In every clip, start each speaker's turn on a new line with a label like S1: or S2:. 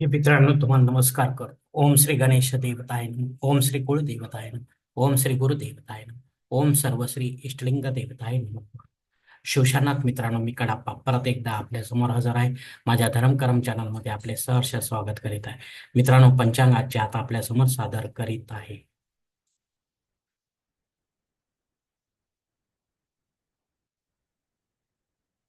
S1: हे मित्रांनो तुम्हाला नमस्कार कर ओम श्री गणेश देवताय ओम श्री कुळदेवताय नमः. ओम श्री गुरुदेवताय नमः. ओम सर्वश्री इष्टलिंग देवताय शिवशानाथ मित्रांनो मी कडाप्पा परत एकदा आपल्यासमोर हजर आहे. माझ्या धर्मकरम चॅनलमध्ये आपले सहर्ष स्वागत करीत आहे. मित्रांनो पंचांगाचे आता आपल्यासमोर सादर करीत आहे.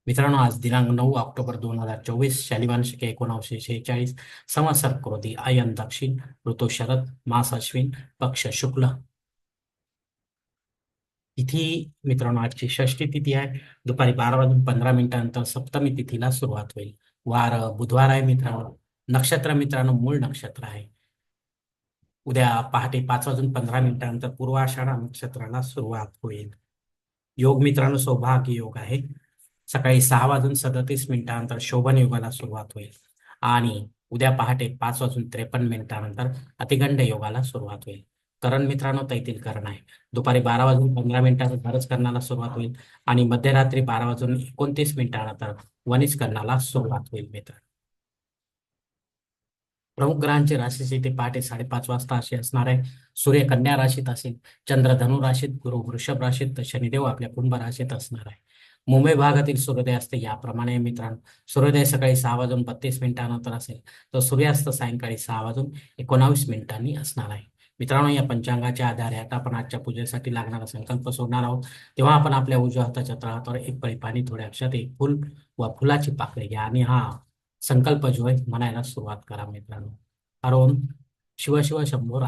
S1: मित्रांनो आज दिनांक नऊ ऑक्टोबर दोन हजार चोवीस शालिवान शके एकोणावीसशे शेहेचाळीस संवत्सर क्रोधी आयन दक्षिण ऋतू शरद मास अश्विन पक्ष शुक्ल. तिथी मित्रांनो आजची षष्टी तिथी आहे. दुपारी बारा वाजून पंधरा मिनिटानंतर सप्तमी तिथीला सुरुवात होईल. वार बुधवार आहे मित्रांनो. नक्षत्र मित्रांनो मूळ नक्षत्र आहे. उद्या पहाटे पाच वाजून पंधरा मिनिटानंतर पूर्वाषाढा नक्षत्राला सुरुवात होईल. योग मित्रांनो सौभाग्य योग आहे. सकाळी सहा वाजून सदतीस मिनिटानंतर शोभन योगाला सुरुवात होईल. आणि उद्या पहाटे पाच वाजून त्रेपन्न मिनिटानंतर अतिगंड योगाला सुरुवात होईल. करण मित्रांनो तैतील करण आहे. दुपारी बारा वाजून पंधरा मिनिटांवर भरस करण्याला सुरुवात होईल आणि मध्यरात्री बारा वाजून एकोणतीस मिनिटानंतर वनिज करण्याला सुरुवात होईल मित्र प्रमुख ग्रहांची राशीची ते पहाटे साडेपाच वाजता अशी असणार आहे. सूर्य कन्या राशीत असेल चंद्र धनु राशीत गुरु वृषभ राशीत तर शनिदेव आपल्या कुंभ राशीत असणार आहे. मुंबई भागातील सूर्योदय असते याप्रमाणे मित्रांनो. सूर्योदय सकाळी सहा वाजून बत्तीस मिनिटानंतर असेल. तर सूर्यास्त सायंकाळी सहा वाजून एकोणावीस मिनिटांनी असणार आहे. मित्रांनो या पंचांगाच्या आधारे आता आपण आजच्या पूजेसाठी लागणारा संकल्प सोडणार आहोत. तेव्हा आपण आपल्या उजव्या हाताच्या तळहातावर एक पळी पाणी थोड्या अक्षात एक फुल व फुलाची पाकळी घ्या आणि हा संकल्प जो आहे म्हणायला सुरुवात करा मित्रांनो. हरोम शिव शिव शंभो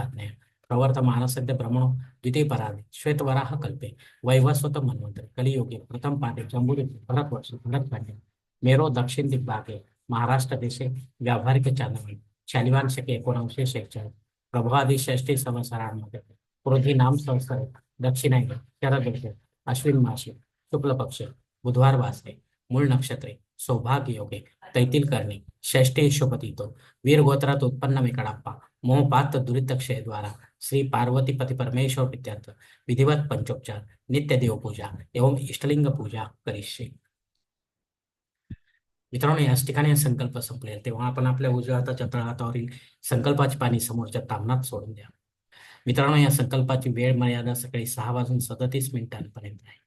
S1: प्रवर्तमान सद्य भ्रमणो द्वितीय पराधे, श्वेतवराह कल्पे। वैवस्वत मन्वंतरे कलियुगे, प्रथम पाठे जम्बुदीप भरतवर्ष भरतखंडे मेरो दक्षिण दिग्भागे महाराष्ट्र देशे, व्यावहारिक चांदवली शालिवान शके एकोणीसशे शेहेचाळीस प्रभादी षष्टी संवत्सरांमध्ये क्रोधी नाम शरद ऋतू अश्विन मासे, शुक्ल पक्ष, बुधवार वासरे, मूळ नक्षत्रे सौभाग्य योगे तैतील करणे षष्टी शुभतीतो वीर गोत्रात उत्पन्न मी कडाप्पा मोहपात दुरितक्षय द्वारा श्री पार्वती पति परमेश्वर प्रीत्यर्थ विधिवत पंचोपचार नित्य देव पूजा एवं इष्टलिंग पूजा करिष्ये. मित्रांनो याच ठिकाणी संकल्प संपलेल. तेव्हा आपण आपल्या उजव्या हाताच्या तळहातावरील संकल्पाची पाणी समोरच्या तामणात सोडून द्या. मित्रांनो या संकल्पाची वेळ मर्यादा सकाळी सहा वाजून सदतीस मिनिटांपर्यंत आहे.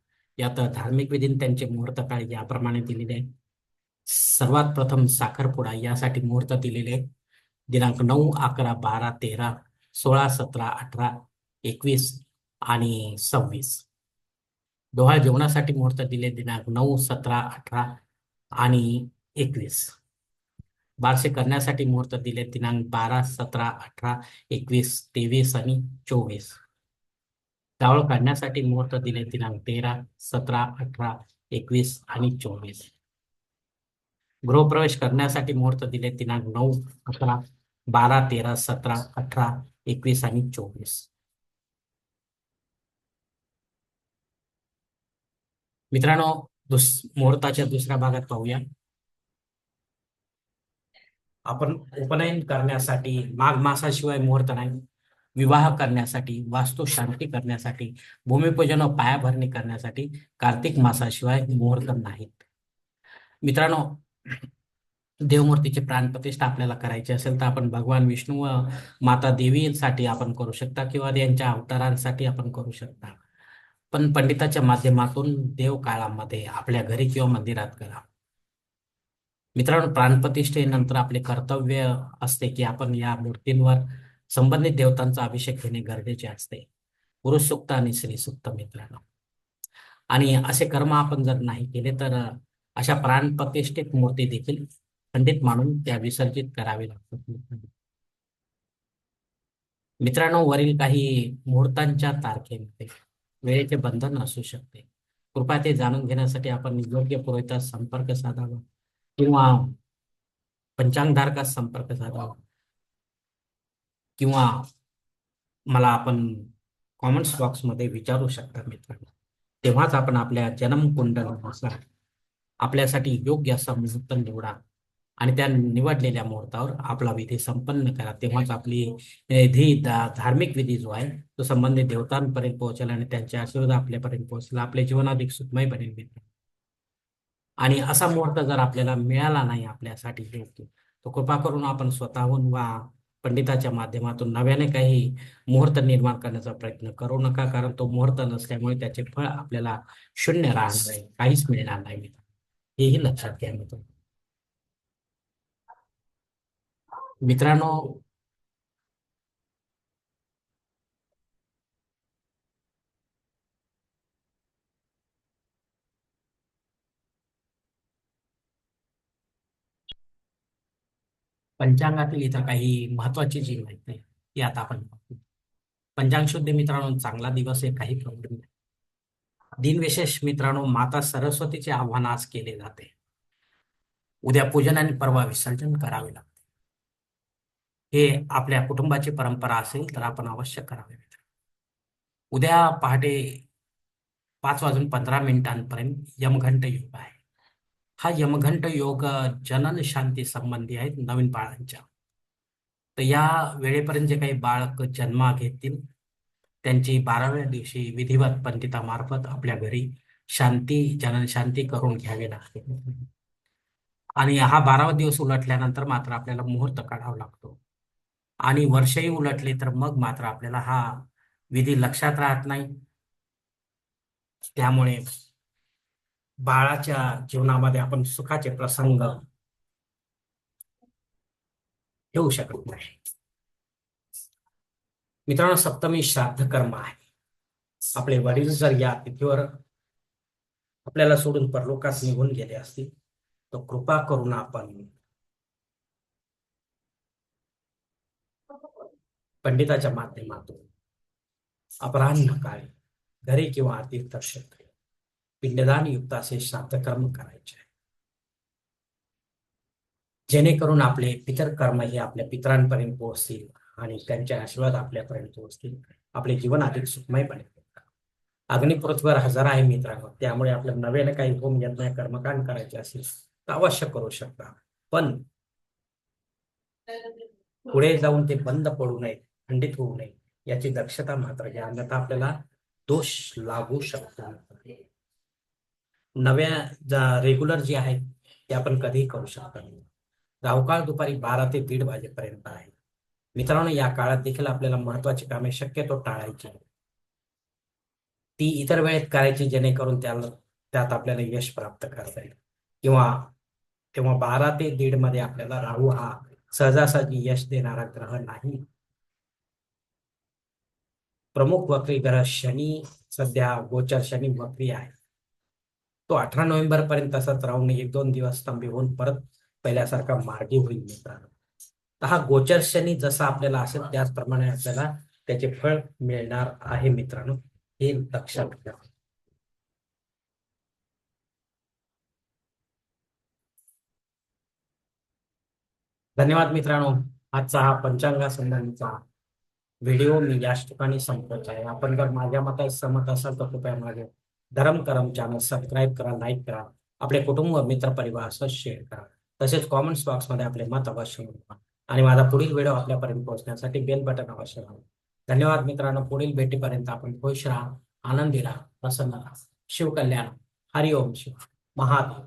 S1: यात धार्मिक विधीन त्यांचे मुहूर्त काळ याप्रमाणे दिलेले आहे सर्वात प्रथम साखरपुडा यासाठी मुहूर्त दिलेले दिनांक नऊ अकरा बारा तेरा सोळा सतरा अठरा एकवीस आणि सव्वीस. डोहाळ जेवणासाठी मुहूर्त दिले दिनांक नऊ सतरा अठरा आणि एकवीस. बारसे करण्यासाठी मुहूर्त दिले दिनांक बारा सतरा अठरा एकवीस तेवीस आणि चोवीस. गावळ काढण्यासाठी मुहूर्त दिले दिनांक तेरा सतरा अठरा एकवीस आणि चोवीस. गृहप्रवेश करण्यासाठी मुहूर्त दिले दिनांक नऊ अकरा बारा तेरा सतरा अठरा एकवीस आणि चोवीस. मित्रांनो दुस मुहूर्ताच्या दुसऱ्या भागात पाहूया. आपण उपनयन करण्यासाठी माघ मासाशिवाय मुहूर्त नाही. विवाह करण्यासाठी वास्तू शांती करण्यासाठी भूमिपूजन व पायाभरणी करण्यासाठी कार्तिक मासाशिवाय मुहूर्त नाहीत. मित्रांनो देवमूर्तीची प्राणप्रतिष्ठा आपल्याला करायची असेल तर आपण भगवान विष्णू व माता देवीसाठी आपण करू शकता किंवा यांच्या अवतारांसाठी आपण करू शकता. पण पंडिताच्या माध्यमातून देव काळामध्ये आपल्या घरी किंवा मंदिरात करा. मित्रांनो प्राणप्रतिष्ठेनंतर आपले कर्तव्य असते की आपण या मूर्तींवर संबंधित देवतांचा अभिषेक घेणे गरजेचे असते. पुरुष सुक्त आणि स्त्री सुक्त मित्रांनो. आणि असे कर्म आपण जर नाही केले तर अशा प्राणप्रतिष्ठित मूर्ती देखील खंडित मानून त्या विसर्जित करावे लागतात मित्रांनो वरील काही मुहूर्तांच्या तारखेमध्ये वेळेचे बंधन असू शकते. कृपया ते जाणून घेण्यासाठी आपण योग्य पुरोहितास संपर्क साधावा किंवा पंचांगधारकास संपर्क साधावा. किंवा मला आपण कॉमेंट्स बॉक्समध्ये विचारू शकता मित्रांनो. तेव्हाच आपण आपल्या जन्मकुंडलानुसार आपल्यासाठी योग्य असा मुहूर्त निवडा आणि त्या निवडलेल्या मुहूर्तावर आपला विधी संपन्न करा. तेव्हाच आपली विधी धार्मिक विधी जो आहे तो संबंधित देवतांपर्यंत पोहोचेल आणि त्यांचे आशीर्वाद आपल्यापर्यंत पोहोचेल. आपले जीवन अधिक सुखमय बनेल मित्र आणि असा मुहूर्त जर आपल्याला मिळाला नाही आपल्यासाठी योग्य तो कृपा करून आपण स्वतःहून वा पंडिताच्या माध्यमातून नव्याने काही मुहूर्त निर्माण करण्याचा प्रयत्न करू नका कारण तो मुहूर्त नसल्यामुळे त्याचे फळ आपल्याला शून्य राहणार नाही काहीच मिळणार नाही मित्र. हेही लक्षात घ्या मित्र. मित्रांनो पंचांगातील इतर काही महत्वाची जी माहिती आहे ती आता आपण पाहू. पंचांग शुद्ध मित्रांनो चांगला दिवस आहे काही प्रॉब्लेम नाही. दिनविशेष मित्रांनो माता सरस्वतीचे आव्हान आज केले जाते. उद्या पूजन आणि परवा विसर्जन करावे लागते. हे आपल्या कुटुंबाची परंपरा असेल तर आपण अवश्य करावे उद्या पहाटे पाच वाजून पंधरा मिनिटांपर्यंत यमघंट योग आहे. हा यमघंट योग जनन शांती संबंधी आहेत नवीन बाळांच्या. तर या वेळेपर्यंत जे काही बाळक जन्मा घेतील त्यांची बाराव्या दिवशी विधिवत पंडितामार्फत आपल्या घरी शांती जनन शांती करून घ्यावी लागते. आणि हा बारावा दिवस उलटल्यानंतर मात्र आपल्याला मुहूर्त काढावा लागतो. आणि वर्षही उलटले तर मग मात्र आपल्याला हा विधी लक्षात राहत नाही. त्यामुळे बाळाच्या जीवनामध्ये आपण सुखाचे प्रसंग ठेवू शकत नाही. मित्रांनो सप्तमी श्राद्ध कर्म आहे. आपले वडील जर या तिथीवर आपल्याला सोडून परलोकास निघून गेले असतील तर कृपा करून आपण पंडिताच्या माध्यमातून अपराह्न काळी घरी किंवा तीर्थक्षेत्र पिंडदान युक्त असे श्राद्ध कर्म करायचे. आहे जेणेकरून आपले पितर कर्म हे आपल्या पितरांपर्यंत पोहोचतील आणि त्यांचे आशीर्वाद आपल्यापर्यंत पोहोचतील. आपले जीवन अधिक सुखमय बनेल अग्निपृथ्वीवर हजार आहे मित्रांनो. त्यामुळे आपल्या नव्याने काही होम यज्ञ कर्मकांड करायचे असेल तर अवश्य करू शकता. पण पुढे जाऊन ते बंद पडू नये खंडित होऊ नये याची दक्षता मात्र घ्या. अन्यथा आपल्याला दोष लागू शकतो. नव्या रेग्युलर जे आहेत ते आपण कधीही करू शकतो गावकाळ दुपारी बारा ते दीड वाजेपर्यंत आहे. मित्रांनो या काळात देखील आपल्याला महत्वाची कामे शक्यतो टाळायची ती इतर वेळेत करायची जेणेकरून त्याला त्यात आपल्याला यश प्राप्त करता येईल. किंवा तेव्हा बारा ते दीडमध्ये आपल्याला राहू हा सहजासहजी यश देणारा ग्रह नाही. प्रमुख वक्री ग्रह शनी सध्या गोचर शनी वक्री आहे. तो अठरा नोव्हेंबर पर्यंत असाच राहून एक दोन दिवस स्तंभी होऊन परत पहिल्यासारखा मार्गी होईल मित्रांनो. तर हा गोचर शनी जसा आपल्याला असेल त्याचप्रमाणे आपल्याला त्याचे फळ मिळणार आहे मित्रांनो. हे लक्षात घ्या धन्यवाद मित्रांनो. आजचा हा पंचांगा संबंधीचा व्हिडिओ मी याच ठिकाणी संपवत आहे. आपण जर माझ्या मतास सहमत असाल तर कृपया माझे धरम करम चॅनल सबस्क्राईब करा लाईक करा. आपले कुटुंब मित्र परिवार शेअर करा. तसेच कॉमेंट्स बॉक्समध्ये आपले मत अवश्य नोंदवा आणि माझा पुढील व्हिडिओ आपल्यापर्यंत पोहोचण्यासाठी बेल बटन अवश्य राहा धन्यवाद मित्रांनो. पुढील भेटीपर्यंत आपण खुश राहा आनंदी राहा प्रसन्न राहा. शिवकल्याण. हरिओम शिव महादेव.